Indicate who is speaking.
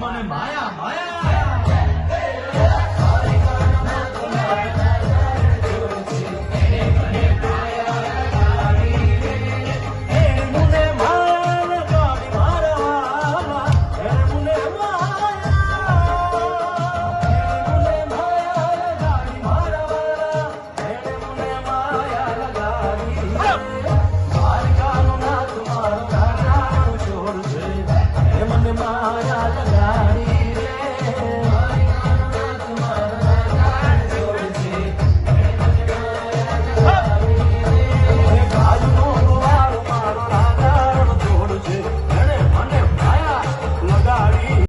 Speaker 1: મને માયા la la.